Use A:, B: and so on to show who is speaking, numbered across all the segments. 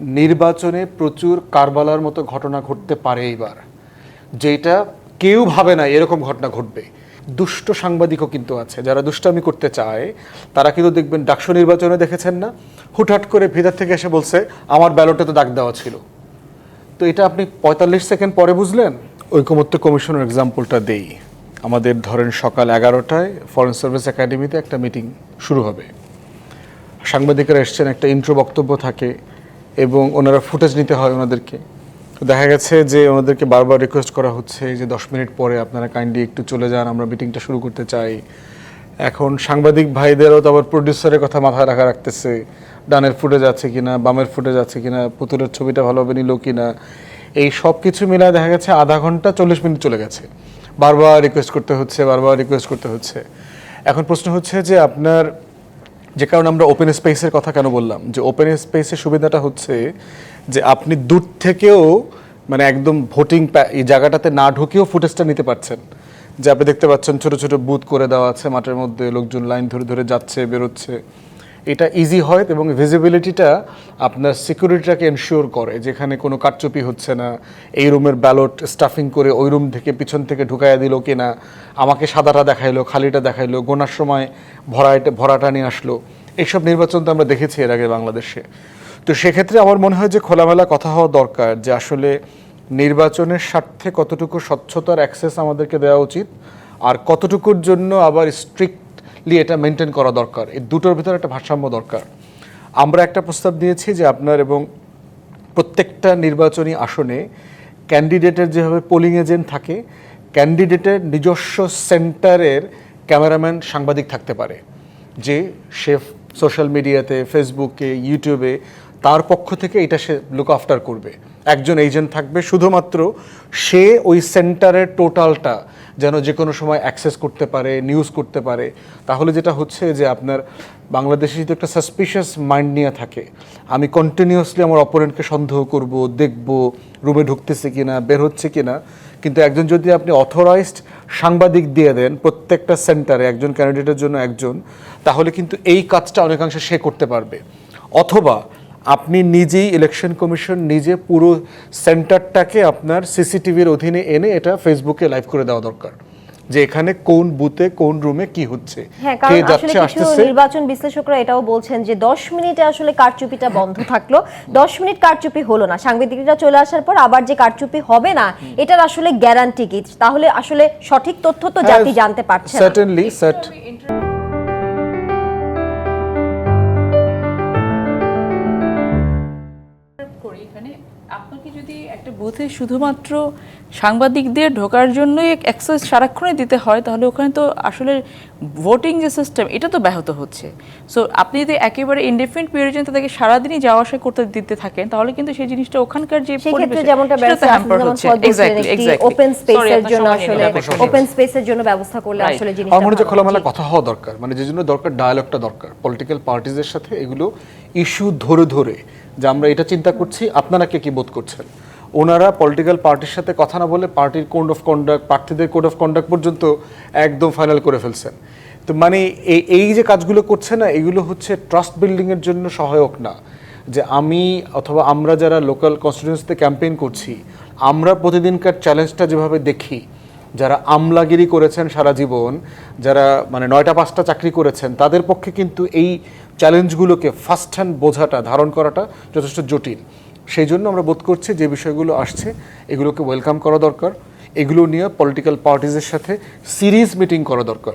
A: নির্বাচনে প্রচুর কারবালার মতো ঘটনা ঘটতে পারে এইবার। যেটা কেউ ভাবে না এরকম ঘটনা ঘটবে। দুষ্ট সাংবাদিকও কিন্তু আছে। যারা দুষ্টামি করতে চায়, তারা কিন্তু দেখবেন ডাকসু নির্বাচনে দেখেছেন না। হুটহাট করে ভিতর থেকে এসে বলছে, আমার ব্যালটে তো দাগ দেওয়া ছিল। তো এটা আপনি পঁয়তাল্লিশ সেকেন্ড পরে বুঝলেন? ঐকমত্য কমিশনের এক্সাম্পলটা দেই। আমাদের ধরেন সকাল এগারোটায় ফরেন সার্ভিস একাডেমিতে একটা মিটিং শুরু হবে। সাংবাদিকরা এসছেন, একটা ইন্ট্রো বক্তব্য থাকে। এবং ওনারা ফুটেজ নিতে হয় ওনাদেরকে। দেখা গেছে যে ওনাদেরকে বারবার রিকোয়েস্ট করা হচ্ছে যে দশ মিনিট পরে আপনারা কাইন্ডলি একটু চলে যান, আমরা মিটিংটা শুরু করতে চাই। এখন সাংবাদিক ভাইদেরও তো আবার প্রডিউসারের কথা মাথায় রাখা রাখতেছে, ডানের ফুটেজ আছে কিনা, বামের ফুটেজ আছে কিনা, পুতুলের ছবিটা ভালোভাবে নিল কিনা। এই সব কিছু মিলায় দেখা গেছে আধা ঘণ্টা চল্লিশ মিনিট চলে গেছে। বারবার রিকোয়েস্ট করতে হচ্ছে, বারবার রিকোয়েস্ট করতে হচ্ছে। এখন প্রশ্ন হচ্ছে যে আপনার যে কারণে আমরা ওপেন স্পেসের কথা কেন বললাম? যে ওপেন স্পেসের সুবিধাটা হচ্ছে যে আপনি দূর থেকেও মানে একদম ভোটিং এই জায়গাটাতে না ঢুকেও ফুটেজটা নিতে পারছেন। যে আপনি দেখতে পাচ্ছেন ছোট ছোট বুথ করে দেওয়া আছে, মাঠের মধ্যে লোকজন লাইন ধরে ধরে যাচ্ছে, বেরোচ্ছে। এটা ইজি হয় এবং ভিজিবিলিটিটা আপনার সিকিউরিটিটাকে এনশিওর করে, যেখানে কোনো কারচুপি হচ্ছে না, এই রুমের ব্যালট স্টাফিং করে ওই রুম থেকে পিছন থেকে ঢুকাইয়া দিল কিনা, আমাকে সাদাটা দেখাইলো, খালিটা দেখাইলো, গোনার সময় ভরাইটা ভরাটা নিয়ে আসলো, এইসব নির্বাচন তো আমরা দেখেছি এর আগে বাংলাদেশে। তো সেক্ষেত্রে আমার মনে হয় যে খোলামেলা কথা হওয়া দরকার যে আসলে নির্বাচনের স্বার্থে কতটুকু স্বচ্ছতার অ্যাক্সেস আমাদেরকে দেওয়া উচিত, আর কতটুকুর জন্য আবার স্ট্রিক্টলি এটা মেনটেন করা দরকার। এই দুটোর ভিতরে একটা ভারসাম্য দরকার। আমরা একটা প্রস্তাব দিয়েছি যে আপনার এবং প্রত্যেকটা নির্বাচনী আসনে ক্যান্ডিডেটের যেভাবে পোলিং এজেন্ট থাকে ক্যান্ডিডেটের নিজস্ব সেন্টারের ক্যামেরাম্যান সাংবাদিক থাকতে পারে। যে সে সোশ্যাল মিডিয়াতে ফেসবুকে ইউটিউবে তার পক্ষ থেকে এটা সে লুক আফটার করবে। একজন এজেন্ট থাকবে। শুধুমাত্র সে ওই সেন্টারের টোটালটা যেন যে কোনো সময় অ্যাক্সেস করতে পারে নিউজ করতে পারে। তাহলে যেটা হচ্ছে যে আপনার বাংলাদেশে যদি একটা সাসপিশিয়াস মাইন্ড নিয়ে থাকে, আমি কন্টিনিউয়াসলি আমার অপোনেন্টকে সন্দেহ করব, দেখব রুমে ঢুকতেছে কি না বের হচ্ছে কি না কিন্তু একজন যদি আপনি অথরাইজড সাংবাদিক দিয়ে দেন, প্রত্যেকটা সেন্টারে একজন ক্যান্ডিডেটের জন্য একজন, তাহলে কিন্তু এই কাজটা অনেকাংশে সে করতে পারবে। অথবা আপনি নিজেই ইলেকশন কমিশন নিজে পুরো সেন্টারটাকে আপনার সিসিটিভির অধীনে এনে এটা ফেসবুকে লাইভ করে দেওয়া দরকার। যে এখানে কোন বুথে কোন রুমে কি হচ্ছে
B: হ্যাঁ
A: কে যাচ্ছে
B: কিছু নির্বাচন বিশ্লেষকরা এটাও বলছেন যে দশ মিনিটে আসলে কারচুপিটা বন্ধ থাকল। দশ মিনিট কারচুপি হলো না। সাংবাদিকরা চলে আসার পর আবার যে কারচুপি হবে না এটার আসলে গ্যারান্টি কি? তাহলে আসলে সঠিক তথ্য তো জাতি জানতে পারছে না।
C: বুথে শুধুমাত্র সাংবাদিকদের ঢোকার জন্যই অ্যাক্সেস সারাক্ষণই দিতে হয় তাহলে ওখানে তো আসলে ভোটিং যে সিস্টেম এটা তো ব্যাহত হচ্ছে। সো আপনি যদি একেবারে ইনডিফারেন্ট পিরিয়ড জন্য তাদেরকে সারাদিনই যাওয়া আসা করতে দিতে থাকেন তাহলে কিন্তু সেই জিনিসটা ওখানকার যে পরিবেশ,
B: যেমনটা. ওপেন স্পেসের জন্য আসলে ওপেন স্পেসের জন্য ব্যবস্থা করলে. আসলে
A: আমার
B: জিনিসটা
A: মনে হচ্ছে খোলামেলা কথা হওয়া দরকার। মানে যে জন্য দরকার ডায়ালগটা দরকার। পলিটিক্যাল পার্টিজের সাথে এগুলো ইস্যু ধরে ধরে যে আমরা এটা চিন্তা করছি আপনারা কে কি বোধ করছেন? ওনারা পলিটিক্যাল পার্টির সাথে কথা না বলে পার্টির কোড অফ কন্ডাক্ট প্রার্থীদের কোড অফ কন্ডাক্ট পর্যন্ত একদম ফাইনাল করে ফেলছেন। তো মানে এই এই যে কাজগুলো করছে না, এগুলো হচ্ছে ট্রাস্ট বিল্ডিংয়ের জন্য সহায়ক না। যে আমি অথবা আমরা যারা লোকাল কনস্টিটিউন্সিতে ক্যাম্পেইন করছি, আমরা প্রতিদিনকার চ্যালেঞ্জটা যেভাবে দেখি, যারা আমলাগিরি করেছেন সারা জীবন, যারা মানে নয়টা পাঁচটা চাকরি করেছেন, তাদের পক্ষে কিন্তু এই চ্যালেঞ্জগুলোকে ফার্স্ট হ্যান্ড বোঝাটা, ধারণ করাটা যথেষ্ট জটিল। সেই জন্য আমরা বোধ করছি যে বিষয়গুলো আসছে, এগুলোকে ওয়েলকাম করা দরকার। এগুলো নিয়ে পলিটিক্যাল পার্টিজের সাথে সিরিজ মিটিং করা দরকার।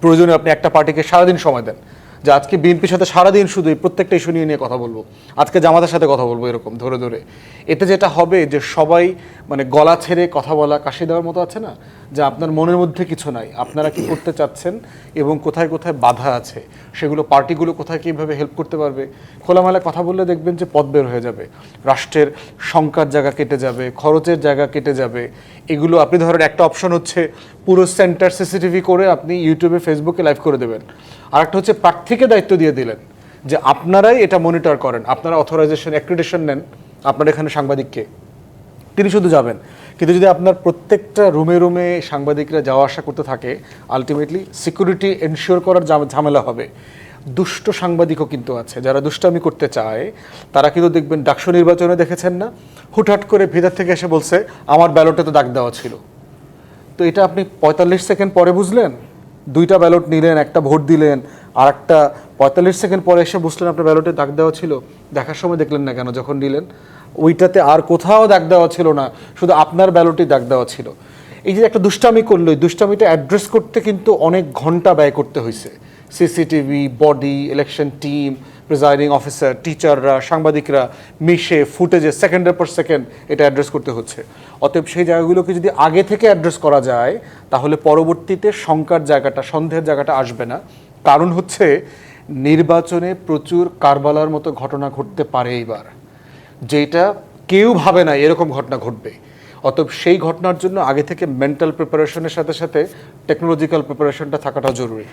A: প্রয়োজনে আপনি একটা পার্টিকে সারাদিন সময় দেন। যে আজকে বিএনপির সাথে সারাদিন শুধু এই প্রত্যেকটা ইস্যু নিয়ে নিয়ে কথা বলব। আজকে জামাতের সাথে কথা বলব এরকম, ধরে ধরে। এতে যেটা হবে যে সবাই মানে গলা ছেড়ে কথা বলা কাশি দেওয়ার মতো আছে না? যে আপনার মনের মধ্যে কিছু নাই। আপনারা কি করতে চাচ্ছেন এবং কোথায় কোথায় বাধা আছে? সেগুলো পার্টিগুলো কোথায় কীভাবে হেল্প করতে পারবে? খোলামেলা কথা বললে দেখবেন যে পথ বের হয়ে যাবে। রাষ্ট্রের সংখ্যার জায়গা কেটে যাবে, খরচের জায়গা কেটে যাবে। এগুলো আপনি ধরেন একটা অপশন হচ্ছে পুরো সেন্টার সিসিটিভি করে আপনি ইউটিউবে ফেসবুকে লাইভ করে দেবেন। আর একটা হচ্ছে প্রার্থীকে দায়িত্ব দিয়ে দিলেন যে আপনারাই এটা মনিটর করেন। আপনারা অথরাইজেশন অ্যাক্রিডেশন নেন। আপনার এখানে সাংবাদিককে তিনি শুধু যাবেন। কিন্তু যদি আপনার প্রত্যেকটা রুমে রুমে সাংবাদিকরা যাওয়া আসা করতে থাকে আলটিমেটলি সিকিউরিটি এনশিওর করার ঝামেলা হবে। দুষ্ট সাংবাদিকও কিন্তু আছে। যারা দুষ্টামি করতে চায়, তারা কিন্তু দেখবেন ডাকসু নির্বাচনে দেখেছেন না। হুটহাট করে ভেতর থেকে এসে বলছে, আমার ব্যালটে তো দাগ দেওয়া ছিল। তো এটা আপনি পঁয়তাল্লিশ সেকেন্ড পরে বুঝলেন? দুইটা ব্যালট নিলেন, একটা ভোট দিলেন আর একটা পঁয়তাল্লিশ সেকেন্ড পরে এসে বুঝলেন আপনার ব্যালটে দাগ দেওয়া ছিল, দেখার সময় দেখলেন না কেন, যখন নিলেন ওইটাতে আর কোথাও দাগ দেওয়া ছিল না, শুধু আপনার ব্যালটেই দাগ দেওয়া ছিল। এই যে একটা দুষ্টামি করল দুষ্টামিটা অ্যাড্রেস করতে কিন্তু অনেক ঘণ্টা ব্যয় করতে হয়েছে CCTV body election team presiding officer টিচাররা সাংবাদিকরা মিশে ফুটেজে সেকেন্ডের পর সেকেন্ড এটা অ্যাড্রেস করতে হচ্ছে। অতএব সেই জায়গাগুলোকে যদি আগে থেকে অ্যাড্রেস করা যায়, তাহলে পরবর্তীতে শঙ্কার জায়গাটা, সন্দেহের জায়গাটা আসবে না। কারণ হচ্ছে নির্বাচনে প্রচুর কারবালার মতো ঘটনা ঘটতে পারে এইবার। যেটা কেউ ভাবে না এরকম ঘটনা ঘটবে। অতএব সেই ঘটনার জন্য আগে থেকে মেন্টাল প্রিপারেশনের সাথে সাথে টেকনোলজিক্যাল প্রিপারেশনটা থাকাটা জরুরি।